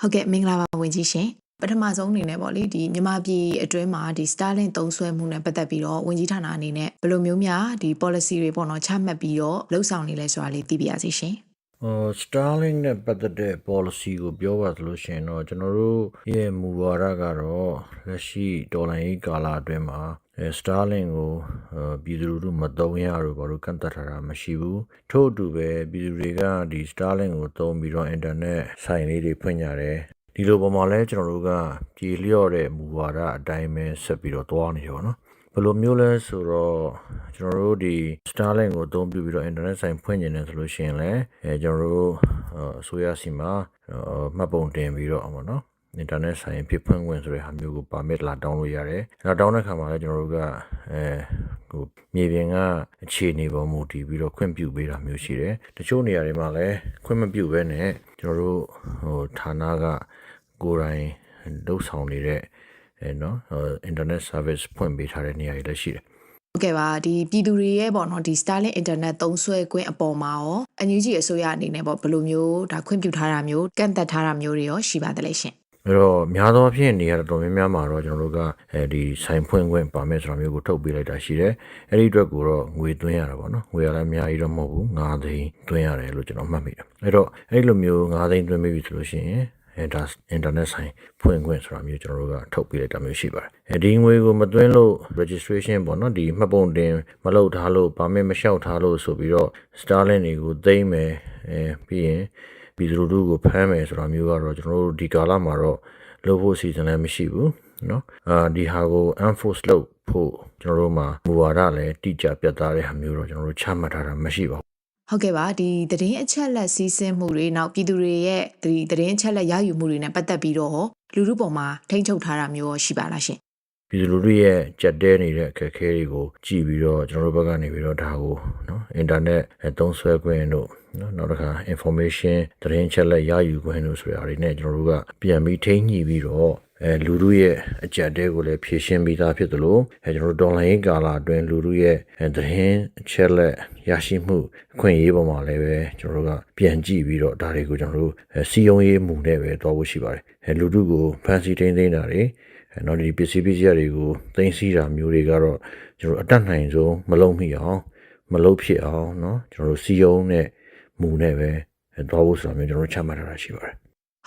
ဟုတ်ကဲ့မင်္ဂလာပါဝင်ကြီးရှင်ပထမဆုံးအနေနဲ့ပေါ့လေဒီမြန်မာပြည်အတွင်းမှာဒီ Starlink သုံးစွဲမှုနဲ့ပတ်သက်ပြီးတော့ဝင်ကြီးဌာနအနေနဲ့ဘယ်လိုမျိုးများဒီ policy တွေပေါ့နော်ချမှတ်ပြီးတော့လှုပ်ဆောင်နေလဲဆိုတာလေးသိပြရစီရှင်ဟို Starlink နဲ့ပတ်သက်တဲ့ policy ကိုပြောပါသလို့ရှိရင်တော့ကျွန်တော်တို့ရဲ့မူဝါဒကတော့လက်ရှိဒေါ်လာရေးကာလအတွင်းမှာ အဲ Starlink ကိုအဲပြည်သူလူထုမသုံးရလို့ဘာလို့ကန့်သတ်ထားတာမရှိဘူးထို့အတူပဲပြည်သူတွေကဒီ Starlink ကိုသုံးပြီးတော့ internet ဆိုင်လေးတွေဖွင့်ကြတယ်ဒီလိုပုံမှာလဲကျွန်တော်တို့ကပြည်လျော့တဲ့မူဝါဒအတိုင်းပဲဆက်ပြီးတော့သွားနေရောနော်ဘယ်လိုမျိုးလဲဆိုတော့ကျွန်တော်တို့ဒီ Starlink ကိုအသုံးပြုပြီးတော့ internet ဆိုင်ဖွင့်နေတယ်ဆိုလို့ရှိရင်လည်းအဲကျွန်တော်တို့အအစိုးရစီမှာအော်မှတ်ပုံတင်ပြီးတော့ပေါ့နော် internet ဆိုင်ဖြစ်ဖွင့်ခွင့်ဆိုတဲ့ဟာမျိုးကို permit လာတောင်းလို့ရတယ်။အဲတော့တောင်းတဲ့ခါမှာလည်းကျွန်တော်တို့ကအဲဟိုမြေပြင်ကအခြေအနေပေါ်မူတည်ပြီးတော့ခွင့်ပြုပေးတာမျိုးရှိတယ်။တချို့နေရာတွေမှာလည်းခွင့်မပြုဘဲနဲ့ကျွန်တော်တို့ဟိုဌာနကကိုယ်တိုင်လှုပ်ဆောင်နေတဲ့အဲနော်ဟို internet service ဖွင့်ပေးထားတဲ့နေရာတွေလည်းရှိတယ်ဟုတ်ကဲ့ပါဒီပြည်သူတွေရဲ့ပေါ့နော်ဒီ Starlink internet သုံးစွဲခွင့်အပေါ်မှာရောအန်ယူဂျီအစိုးရအနေနဲ့ပေါ့ဘယ်လိုမျိုးဒါခွင့်ပြုထားတာမျိုးကန့်သက်ထားတာမျိုးတွေရောရှိပါသလဲရှင် အဲ့တော့များသောအားဖြင့်နေရာတော်တော်များများမှာတော့ကျွန်တော်တို့ကအဲဒီဆိုင်ဖွင့်ခွင့်ပါမယ်ဆိုတာမျိုးကိုထုတ်ပေးလိုက်တာရှိတယ်။အဲ့ဒီအတွက်ကိုတော့ငွေသွင်းရတာပေါ့နော်။ငွေရလည်းအများကြီးတော့မဟုတ်ဘူး။9သိန်းသွင်းရတယ်လို့ကျွန်တော်မှတ်မိတယ်။အဲ့တော့အဲ့လိုမျိုး9သိန်းသွင်းပြီးပြီဆိုလို့ရှိရင်အဲဒါ internet ဆိုင်ဖွင့်ခွင့်ဆိုတာမျိုးကျွန်တော်တို့ကထုတ်ပေးလိုက်တာမျိုးရှိပါတယ်။အဲဒီငွေကိုမသွင်းလို့ registration ပေါ့နော်ဒီမှတ်ပုံတင်မလုပ်ထားလို့ permit မလျှောက်ထားလို့ဆိုပြီးတော့ Starlink တွေကိုသိမ်းမယ်အဲပြီးရင် ပြည်သူလူထုကိုဖမ်းမယ်ဆိုတာမျိုးကတော့ကျွန်တော်တို့ဒီကာလမှာတော့လုပ်ဖို့အစီအစဉ်လည်းမရှိဘူးเนาะအာဒီဟာကို enforce လုပ်ဖို့ကျွန်တော်တို့မှာမူဝါဒလည်းတိကျပြတ်သားတဲ့ဟာမျိုးတော့ကျွန်တော်တို့ချမှတ်ထားတာမရှိပါဘူး ဟုတ်ကဲ့ပါဒီသတင်းအချက်လက်စီးဆင်းမှုတွေနောက်ပြည်သူတွေရဲ့ဒီသတင်းအချက်လက်ရယူမှုတွေနဲ့ပတ်သက်ပြီးတော့လူလူပေါ်မှာထိန်းချုပ်ထားတာမျိုးရောရှိပါလားရှင် ပြည်သူလူထုရဲ့ကြက်တဲနေတဲ့အခက်အခဲတွေကိုကြည့်ပြီးတော့ကျွန်တော်တို့ဘက်ကနေပြီးတော့ဒါကိုเนาะ internet သုံးစွဲခွင့်တို့ เนาะနောက်တစ်ခါ information သတင်းချက်လက်ရယူခွင့်တို့ဆိုတာတွေနဲ့ကျွန်တော်တို့ကပြန်ပြီးထိန်းညှိပြီးတော့အဲလူထုရဲ့အကြက်တဲကိုလည်းဖြည့်ရှင်းပြီးသားဖြစ်သလိုအဲကျွန်တော်တို့ဒေါ်လာရင်းကာလာအတွင်းလူထုရဲ့အဲသတင်းချက်လက်ရရှိမှုအခွင့်အရေးပေါ်မှာလည်းပဲကျွန်တော်တို့ကပြန်ကြည့်ပြီးတော့ဒါတွေကိုကျွန်တော်တို့အဲစီယုံရေးမှုနဲ့ပဲတွားဖို့ရှိပါတယ်အဲလူထုကိုဖန်ဆီးထိန်းသိမ်းတာတွေအဲနောက်ဒီပစ္စည်းပစ္စည်းတွေကိုတင်စီတာမျိုးတွေကတော့ကျွန်တော်တို့အတက်နိုင်ဆုံးမလုံးမိအောင်မလုံးဖြစ်အောင်เนาะကျွန်တော်တို့စီယုံနဲ့ မူနဲ့ပဲအဲတွားဖို့ဆိုတာမျိုးကျွန်တော်တို့ချမှတ်ထားတာရှိပါတယ်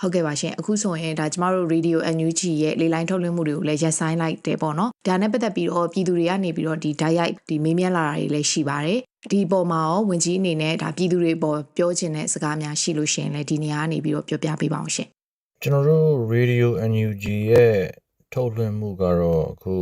ဟုတ်ကဲ့ပါရှင်အခုဆိုရင်ဒါကျမတို့ Radio NUG ရဲ့လေလိုင်းထုတ်လွှင့်မှုတွေကိုလည်းရပ်ဆိုင်းလိုက်တယ်ပေါ့နော်ဒါနဲ့ပတ်သက်ပြီးတော့ပြည်သူတွေကနေပြီးတော့ဒီ direct ဒီမေးမြန်းလာတာတွေလည်းရှိပါတယ်ဒီပေါ်မှာရောဝင်ကြီးအနေနဲ့ဒါပြည်သူတွေပေါ်ပြောချင်တဲ့စကားများရှိလို့ရှိရင်လည်းဒီနေရာကနေပြီးတော့ပြောပြပေးပါအောင်ရှင်ကျွန်တော်တို့ Radio NUG ရဲ့ထုတ်လွှင့်မှုကတော့အခု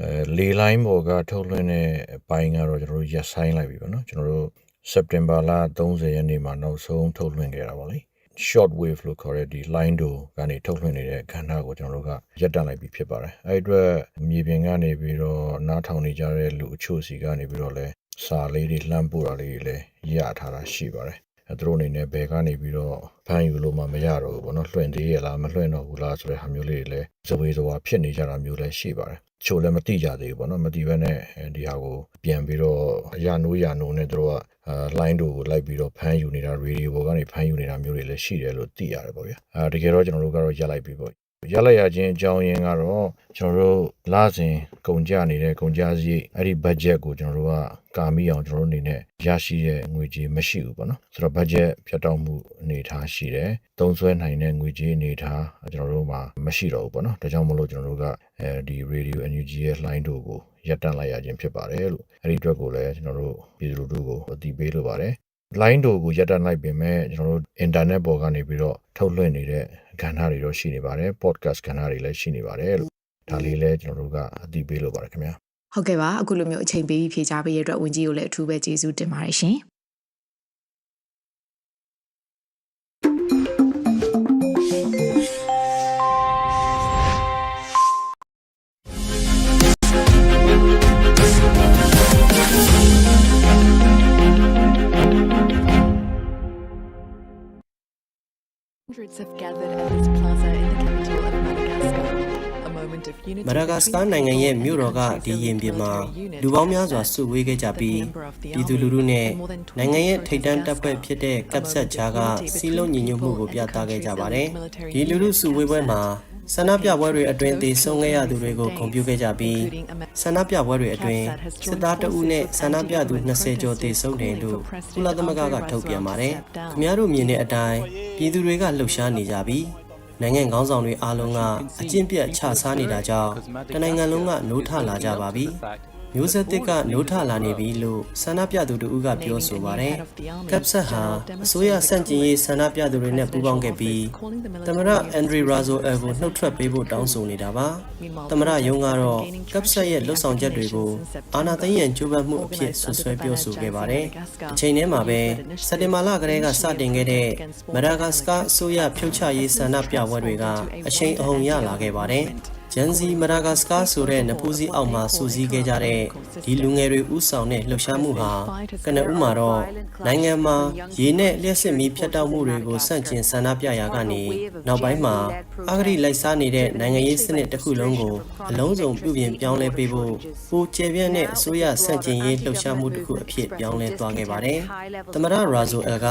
အဲလေလိုင်းပေါ်ကထုတ်လွှင့်တဲ့အပိုင်းကတော့ကျွန်တော်တို့ရပ်ဆိုင်းလိုက်ပြီပေါ့နော်ကျွန်တော်တို့ September လ30ရက်နေ့မှာနောက်ဆုံးထုတ်လွှင့်ခဲ့တာပေါ့လေ short wave လို့ခေါ်တဲ့ဒီ line တို့ကနေထုတ်လွှင့်နေတဲ့ကဏ္ဍကိုကျွန်တော်တို့ကရပ်တန့်လိုက်ပြီဖြစ်ပါတယ်အဲ့ဒီအတွက်မြေပြင်ကနေပြီးတော့နားထောင်နေကြတဲ့လူအချို့စီကနေပြီးတော့လဲစာလေးတွေလှမ်းပို့တာလေးတွေလည်းရထားတာရှိပါတယ်အဲ သူတို့အနေနဲ့ဘယ်ကနေပြီးတော့ဖမ်းယူလို့မှမရတော့ဘူးပေါ့နော်လွှင့်သေးရလားမလွှင့်တော့ဘူးလားဆိုတဲ့ဟာမျိုးလေးတွေလည်းဇဝေဇဝါဖြစ်နေကြတာမျိုးလည်းရှိပါတယ်ချို့လည်းမတိကြသေးဘူးပေါ့နော်မတိဘဲနဲ့အဲဒီဟာကိုပြန်ပြီးတော့အရာနိုးရာနိုးနဲ့သူတို့ကအာ line တို့ကိုလိုက်ပြီးတော့ဖမ်းယူနေတာ radio ပေါ်ကနေဖမ်းယူနေတာမျိုးတွေလည်းရှိတယ်လို့သိရတယ်ပေါ့ဗျာအာတကယ်တော့ကျွန်တော်တို့ကတော့ရက်လိုက်ပြီပေါ့ ရလိုက်ရခြင်းအကြောင်းရင်းကတော့ကျွန်တော်တို့လစဉ်ကုန်ကြနေတဲ့ကုန်ကြစရိတ်အဲ့ဒီ budget ကိုကျွန်တော်တို့ကကာမိအောင်ကျွန်တော်တို့အနေနဲ့ရရှိတဲ့ငွေကြေးမရှိဘူးပေါ့နော်ဆိုတော့ budget ဖြတ်တောက်မှုအနေအထားရှိတယ်သုံးစွဲနိုင်တဲ့ငွေကြေးအနေအထားကျွန်တော်တို့မှာမရှိတော့ဘူးပေါ့နော်ဒါကြောင့်မလို့ကျွန်တော်တို့ကအဲဒီ radio NUG ရဲ့ line တို့ကိုရပ်တန့်လိုက်ရခြင်းဖြစ်ပါတယ်လို့အဲ့ဒီအတွက်ကိုလည်းကျွန်တော်တို့ပြည်သူလူထုကိုအသိပေးလိုပါတယ် line တို့ကိုရပ်တန့်လိုက်ပြင်မဲ့ကျွန်တော်တို့ internet ပေါ်ကနေပြီးတော့ထုတ်လွှင့်နေတဲ့ကဏ္ဍတွေတော့ရှိနေပါတယ် podcast ကဏ္ဍတွေလည်းရှိနေပါတယ်လို့ဒါလေးလည်းကျွန်တော်တို့ကအသိပေးလိုပါတယ်ခင်ဗျာဟုတ်ကဲ့ပါအခုလိုမျိုးအချိန်ပေးပြီးဖြေချပေးရတဲ့အတွက်ဝင်ကြီးကိုလည်းအထူးပဲကျေးဇူးတင်ပါတယ်ရှင် Hundreds have gathered at this plaza in the capital of Madagascar, a မဒါဂတ်စကာနိုင်ငံရဲ့မြို့တော်ကဒီရင်ပြင်မှာလူပေါင်းများစွာစုဝေးခဲ့ကြပြီးပြည်သူလူထုနဲ့နိုင်ငံရဲ့ထိပ်တန်းတပ်ဖွဲ့ဖြစ်တဲ့ကပ်ဆက်ချာကစီးလုံးညီညွတ်မှုကိုပြသခဲ့ကြပါတယ်။ဒီလူထုစုဝေးပွဲမှာ ဆန္ဒပြပွဲတွေအတွင်းတည်ဆုံခဲ့ရသူတွေကိုဂုဏ်ပြုခဲ့ကြပြီးဆန္ဒပြပွဲတွေအတွင်းစစ်သားတအုပ်နဲ့ဆန္ဒပြသူ20ကျော်တည်ဆုံတယ်လို့ကုလသမဂ္ဂကထုတ်ပြန်ပါတယ်။ခင်ဗျားတို့မြင်တဲ့အတိုင်းပြည်သူတွေကလှုပ်ရှားနေကြပြီးနိုင်ငံခေါင်းဆောင်တွေအားလုံးကအကျင့်ပြတ်ချစားနေတာကြောင့်တနိုင်ငံလုံးကနိုးထလာကြပါပြီ မျိုးဆက်သစ်ကနိုးထလာနေပြီလို့ဆန္ဒပြသူတို့ကပြောဆိုပါတယ်။ကပ်ဆက်ဟာအစိုးရစန့်ကျင်ရေးဆန္ဒပြသူတွေနဲ့ပူးပေါင်းခဲ့ပြီးသမရအန်ဒရီရာဇိုအယ်ကိုနှုတ်ထွက်ပေးဖို့တောင်းဆိုနေတာပါ။သမရယုံကတော့ကပ်ဆက်ရဲ့လွတ်ဆောင်ချက်တွေကိုအာဏာသိမ်းရန်ကြိုးပမ်းမှုအဖြစ်ဆွဆွဲပြောဆိုခဲ့ပါတယ်။အချိန်ထဲမှာပဲစက်တင်ဘာလကတည်းကစတင်ခဲ့တဲ့မဒါဂတ်စကာအစိုးရဖြုတ်ချရေးဆန္ဒပြပွဲတွေကအချိန်အဟုန်ရလာခဲ့ပါတယ်။ ဂျန်စီမဒါဂတ်စကာဆိုတဲ့နဖူးစည်းအောက်မှာစူးစီးခဲ့ကြတဲ့ဒီလူငယ်တွေဥဆောင်တဲ့လှုပ်ရှားမှုဟာကနဦးမှာတော့နိုင်ငံမှာရေနဲ့လျှက်စစ်မီးဖြတ်တောက်မှုတွေကိုစန့်ကျင်ဆန္ဒပြရာကနေနောက်ပိုင်းမှာအဂရိလိုက်စားနေတဲ့နိုင်ငံရေးစနစ်တစ်ခုလုံးကိုအလုံးစုံပြုပြင်ပြောင်းလဲပေးဖို့ပိုကျယ်ပြန့်တဲ့အစိုးရစန့်ကျင်ရေးလှုပ်ရှားမှုတစ်ခုအဖြစ်ပြောင်းလဲသွားခဲ့ပါတယ်။သမရရာဇိုအယ်က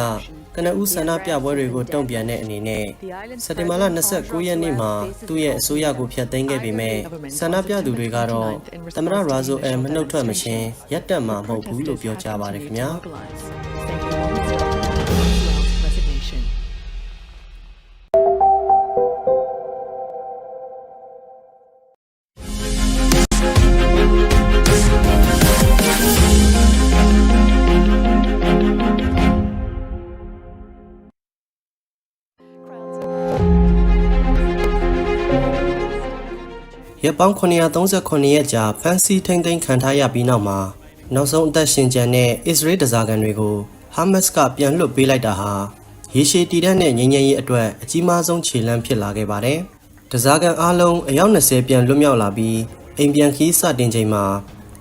ကနဦးဆန္ဒပြပွဲတွေကိုတုံ့ပြန်တဲ့အနေနဲ့စက်တင်ဘာလ29ရက်နေ့မှာသူ့ရဲ့အစိုးရကိုဖျက်သိမ်းခဲ့ပေမဲ့ဆန္ဒပြသူတွေကတော့သမရရာဇိုအယ်မနှုတ်ထွက်မချင်းရက်တက်မှာမဟုတ်ဘူးလို့ပြောကြားပါတယ်ခင်ဗျာ ရက်ပေါင်း938ရက်ကြာဖန်စီထိမ့်သိမ်းခံထားရပြီးနောက်မှာနောက်ဆုံးအသက်ရှင်ကျန်တဲ့အစ္စရေးဒဇာကန်တွေကိုဟာမတ်စ်ကပြန်လွှတ်ပေးလိုက်တာဟာရေရှည်တည်တဲ့နဲ့ငြိမ်းချမ်းရေးအတွက်အကြီးမားဆုံးခြေလှမ်းဖြစ်လာခဲ့ပါတယ်။ဒဇာကန်အားလုံးအယောက်20ပြန်လွတ်မြောက်လာပြီးအိမ်ပြန်ခီးစတင်ချိန်မှာ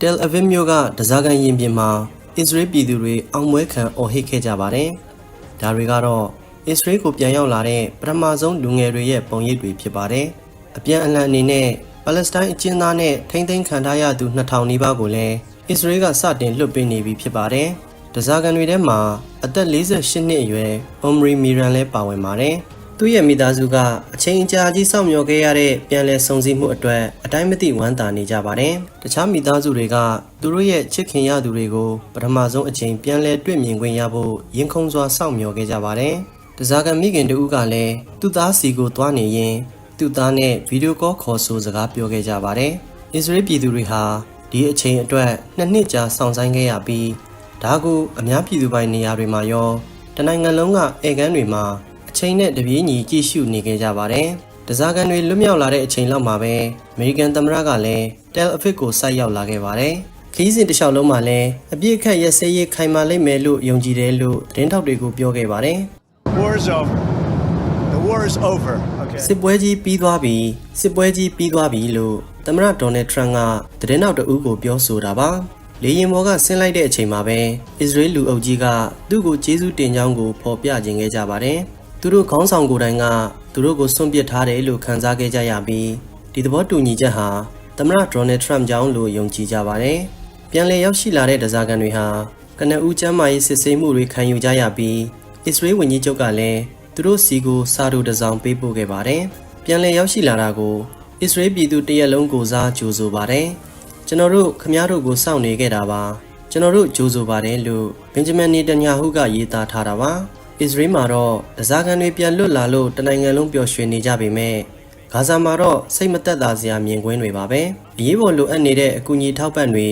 တယ်အဗစ်မြို့ကဒဇာကန်ရင်ပြင်မှာအစ္စရေးပြည်သူတွေအောင်ပွဲခံအော်ဟစ်ခဲ့ကြပါတယ်။ဒါတွေကတော့အစ္စရေးကိုပြန်ရောက်လာတဲ့ပထမဆုံးလူငယ်တွေရဲ့ပုံရိပ်တွေဖြစ်ပါတယ်။အပြန်အလှန်အနေနဲ့ ပါလက်စတိုင်းအကျဉ်းသားနဲ့ထိမ့်သိမ်းခံထားရသူ2000နီးပါးကိုလည်းအစ္စရေးကစတင်လွှတ်ပေးနေပြီဖြစ်ပါတယ်။ဒဇာကန်တွေထဲမှာအသက်48နှစ်အရွယ်အွန်မရီမီရန်လည်းပါဝင်ပါတယ်။သူ့ရဲ့မိသားစုကအချိန်အကြာကြီးစောင့်မျှော်ခဲ့ရတဲ့ပြန်လည်ဆုံစည်းမှုအတွက်အတိုင်းမသိဝမ်းသာနေကြပါတယ်။တခြားမိသားစုတွေကသူတို့ရဲ့ချစ်ခင်ရသူတွေကိုပထမဆုံးအချိန်ပြန်လည်တွေ့မြင်ခွင့်ရဖို့ရင်ခုန်စွာစောင့်မျှော်ခဲ့ကြပါတယ်။ဒဇာကန်မိခင်တူကလည်းသူ့သားစီကိုသွားနေရင် သူ့သားနဲ့ဗီဒီယိုကောခေါ်ဆိုစကားပြောခဲ့ကြပါတယ်။အစ္စရေးပြည်သူတွေဟာဒီအချိန်အတွက်နှစ်နှစ်ကြာစောင့်ဆိုင်းခဲ့ရပြီးဒါကိုအများပြည်သူပိုင်နေရာတွေမှာရောတနိုင်ငံလုံးကဧကန်တွေမှာအချိန်နဲ့တပြေးညီကြည့်ရှုနေခဲ့ကြပါတယ်။ဒဇာကန်တွေလွတ်မြောက်လာတဲ့အချိန်လောက်မှာပဲအမေရိကန်သမ္မတကလည်းတယ်အဖစ်ကိုဆိုက်ရောက်လာခဲ့ပါတယ်။ခီးစဉ်တစ်လျှောက်လုံးမှာလည်းအပြည့်အခက်ရက်စဲရေးခိုင်မာလိမ့်မယ်လို့ယုံကြည်တယ်လို့သတင်းထောက်တွေကိုပြောခဲ့ပါတယ်။ war is over. The war is over. Okay. စစ်ပွဲကြီးပြီးသွားပြီစစ်ပွဲကြီးပြီးသွားပြီလို့သမ္မတဒေါ်နယ်ထရန့်ကသတင်းနောက်တအူးကိုပြောဆိုတာပါလေရင်ဘော်ကဆင်းလိုက်တဲ့အချိန်မှာပဲအစ္စရေးလူအုပ်ကြီးကသူ့ကိုကျေးဇူးတင်ကြောင်းကိုဖော်ပြခြင်းခဲ့ကြပါတယ်သူတို့ခေါင်းဆောင်ကိုယ်တိုင်ကသူတို့ကိုစွန့်ပစ်ထားတယ်လို့ခံစားခဲ့ကြရပြီးဒီသဘောတူညီချက်ဟာသမ္မတဒေါ်နယ်ထရန့်ကြောင့်လို့ယုံကြည်ကြပါတယ်ပြန်လည်ရောက်ရှိလာတဲ့ဒဇာကန်တွေဟာကနဦးကျမ်းမာရေးစစ်ဆေးမှုတွေခံယူကြရပြီးအစ္စရေးဝန်ကြီးချုပ်ကလည်း သူတို့စီကိုစာတူတစ်စောင်ပေးပို့ခဲ့ပါတယ်။ပြန်လည်ရောက်ရှိလာတာကိုအစ္စရေးပြည်သူတရက်လုံးကိုစားကြိုဆိုပါတယ်။ကျွန်တော်တို့ခမည်းတော်ကိုစောင့်နေခဲ့တာပါ။ကျွန်တော်တို့ကြိုဆိုပါတယ်လို့ဘင်ဂျမင်နေတန်ယာဟုကရေးသားထားတာပါ။အစ္စရေးမှာတော့ဒဇာကန်တွေပြန်လွတ်လာလို့တနိုင်ငံလုံးပျော်ရွှင်နေကြပေမဲ့ဂါဇာမှာတော့စိတ်မသက်သာစရာမြင်ကွင်းတွေပါပဲ။အရေးပေါ်လိုအပ်နေတဲ့အကူအညီထောက်ပံ့တွေ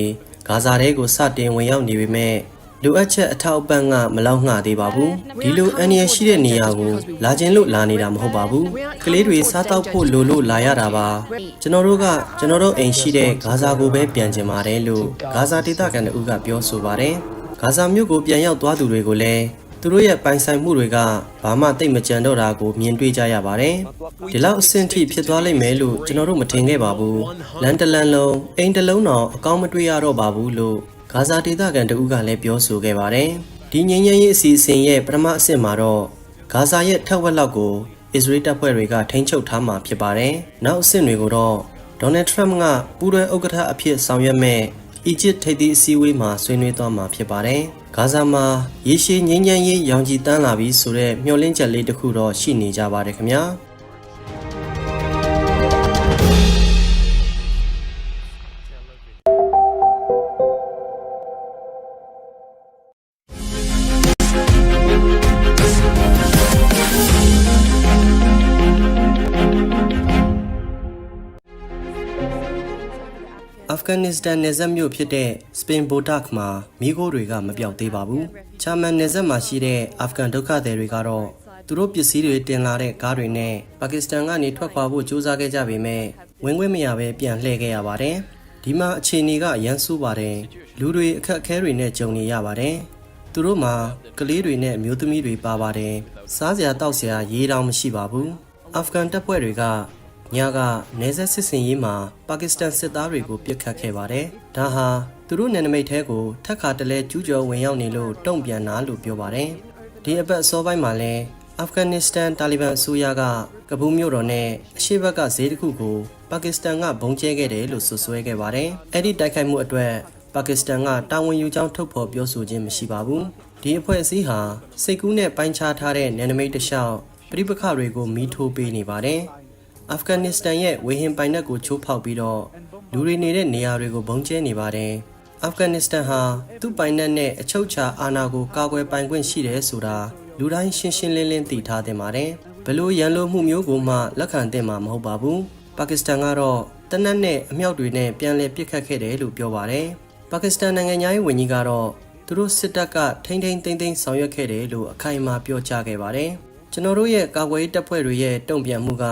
ဂါဇာထဲကိုစတင်ဝင်ရောက်နေပေမဲ့ လိုအပ်ချက်အထောက်အပံ့ကမလောက်ငှသေးပါဘူးဒီလိုအန္တရာယ်ရှိတဲ့နေရာကိုလာခြင်းလို့လာနေတာမဟုတ်ပါဘူးကလေးတွေစားတောက်ဖို့လိုလို့လာရတာပါကျွန်တော်တို့ကကျွန်တော်တို့အိမ်ရှိတဲ့ဂါဇာကိုပဲပြန်ကျင်ပါတယ်လို့ဂါဇာဒေသခံတို့ကပြောဆိုပါတယ်ဂါဇာမြို့ကိုပြန်ရောက်သွားသူတွေကိုလည်းသူတို့ရဲ့ပိုင်ဆိုင်မှုတွေကဘာမှတိတ်မကြံတော့တာကိုမြင်တွေ့ကြရပါတယ်။ဒီလောက်အဆင့်ထိဖြစ်သွားလိမ့်မယ်လို့ကျွန်တော်တို့မထင်ခဲ့ပါဘူး။လန်တလန်လုံးအိမ်တလုံးတော့အကောင်းမတွေ့ရတော့ပါဘူးလို့ ဂါဇာဒေသခံတဦးကလည်းပြောဆိုခဲ့ပါတယ်။ဒီငြိမ်းချမ်းရေးအစီအစဉ်ရဲ့ပထမအဆင့်မှာတော့ဂါဇာရဲ့ထက်ဝက်လောက်ကိုအစ္စရေးတပ်ဖွဲ့တွေကထိန်းချုပ်ထားမှာဖြစ်ပါတယ်။နောက်အဆင့်တွေကိုတော့ဒေါ်နယ်ထရမ့်ကပူးတွဲဥက္ကဋ္ဌအဖြစ်ဆောင်ရွက်မဲ့အီဂျစ်ထိပ်သီးအစည်းအဝေးမှာဆွေးနွေးသွားမှာဖြစ်ပါတယ်။ဂါဇာမှာရေရှည်ငြိမ်းချမ်းရေးရောင်ကြီးတန်းလာပြီဆိုတဲ့မျှော်လင့်ချက်လေးတစ်ခုတော့ရှိနေကြပါတယ်ခင်ဗျာ။။ ဂန်နစ္စတန်နယ်စပ်မြို့ဖြစ်တဲ့စပင်ဘိုတက်မှာမိခိုးတွေကမပြောက်သေးပါဘူး။ချာမန်နယ်စပ်မှာရှိတဲ့အာဖဂန်ဒုက္ခသည်တွေကတော့သူတို့ပစ္စည်းတွေတင်လာတဲ့ကားတွေနဲ့ပါကစ္စတန်ကနေထွက်ခွာဖို့ကြိုးစားခဲ့ကြပေမဲ့ဝင်ခွင့်မရဘဲပြန်လှည့်ခဲ့ရပါတယ်။ဒီမှာအခြေအနေကရမ်းဆိုးပါတယ်။လူတွေအခက်အခဲတွေနဲ့ကြုံနေရပါတယ်။သူတို့မှာကလေးတွေနဲ့အမျိုးသမီးတွေပါပါတယ်။စားစရာတောက်စရာရေးတောင်မရှိပါဘူး။အာဖဂန်တပ်ဖွဲ့တွေက ညကနေဆက်စစ်စင်ရေးမှာပါကစ္စတန်စစ်သားတွေကိုပြစ်ခတ်ခဲ့ပါတယ်။ဒါဟာသူတို့နယ်နိမိတ်ထဲကိုထက်ခါတလဲကျူးကျော်ဝင်ရောက်နေလို့တုံ့ပြန်တာလို့ပြောပါတယ်။ဒီအပတ်အစောပိုင်းမှာလဲအာဖဂန်နစ္စတန်တာလီဘန်အစိုးရကကဘူးမြို့တော်နဲ့အရှေ့ဘက်ကဈေးတစ်ခုကိုပါကစ္စတန်ကဘုံကျဲခဲ့တယ်လို့ဆွဆွဲခဲ့ပါတယ်။အဲ့ဒီတိုက်ခိုက်မှုအတွက်ပါကစ္စတန်ကတာဝန်ယူကြောင်းထုတ်ဖော်ပြောဆိုခြင်းမရှိပါဘူး။ဒီအဖွဲ့အစည်းဟာစိတ်ကူးနဲ့ပိုင်းခြားထားတဲ့နယ်နိမိတ်တစ်လျှောက်ပြိပခတွေကိုမီးထိုးပေးနေပါတယ်။ အာဖဂန်နစ္စတန်ရဲ့ဝေဟင်ပိုင်နက်ကိုချိုးဖောက်ပြီးတော့လူတွေနေတဲ့နေရာတွေကိုဘုံကျဲနေပါတယ်။အာဖဂန်နစ္စတန်ဟာသူ့ပိုင်နက်နဲ့အချုပ်အခြာအာဏာကိုကာကွယ်ပိုင်ခွင့်ရှိတယ်ဆိုတာလူတိုင်းရှင်းရှင်းလင်းလင်းသိထားသင့်ပါတယ်။ဘလို့ရန်လိုမှုမျိုးကိုမှလက်ခံသင့်မှာမဟုတ်ပါဘူး။ပါကစ္စတန်ကတော့တနက်နဲ့အမြောက်တွေနဲ့ပြန်လည်ပစ်ခတ်ခဲ့တယ်လို့ပြောပါတယ်။ပါကစ္စတန်နိုင်ငံသားရေးဝန်ကြီးကတော့သူတို့စစ်တပ်ကထိမ့်ထိမ့်သိမ့်သိမ့်ဆောင်ရွက်ခဲ့တယ်လို့အခိုင်အမာပြောကြားခဲ့ပါတယ်။ကျွန်တော်တို့ရဲ့ကာကွယ်ရေးတပ်ဖွဲ့တွေရဲ့တုံ့ပြန်မှုက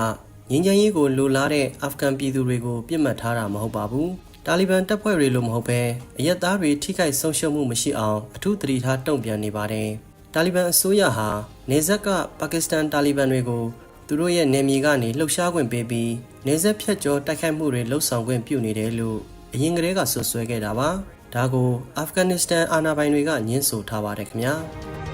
ငင်းချမ်းရေးကိုလိုလားတဲ့အာဖဂန်ပြည်သူတွေကိုပြစ်မှတ်ထားတာမဟုတ်ပါဘူး။တာလီဘန်တပ်ဖွဲ့တွေလိုမဟုတ်ပဲအရက်သားတွေထိခိုက်ဆုံးရှုံးမှုမရှိအောင်အထူးသတိထားတုံ့ပြန်နေပါတယ်။တာလီဘန်အစိုးရဟာနေဇက်ကပါကစ္စတန်တာလီဘန်တွေကိုသူတို့ရဲ့နယ်မြေကနေလှုပ်ရှားခွင့်ပေးပြီးနေဇက်ဖြတ်ကျော်တိုက်ခိုက်မှုတွေလှုပ်ဆောင်ခွင့်ပြုနေတယ်လို့အရင်ကတည်းကဆွဆွဲခဲ့တာပါ။ဒါကိုအာဖဂန်နစ္စတန်အာဏာပိုင်တွေကညှင်းဆိုထားပါတယ်ခင်ဗျာ။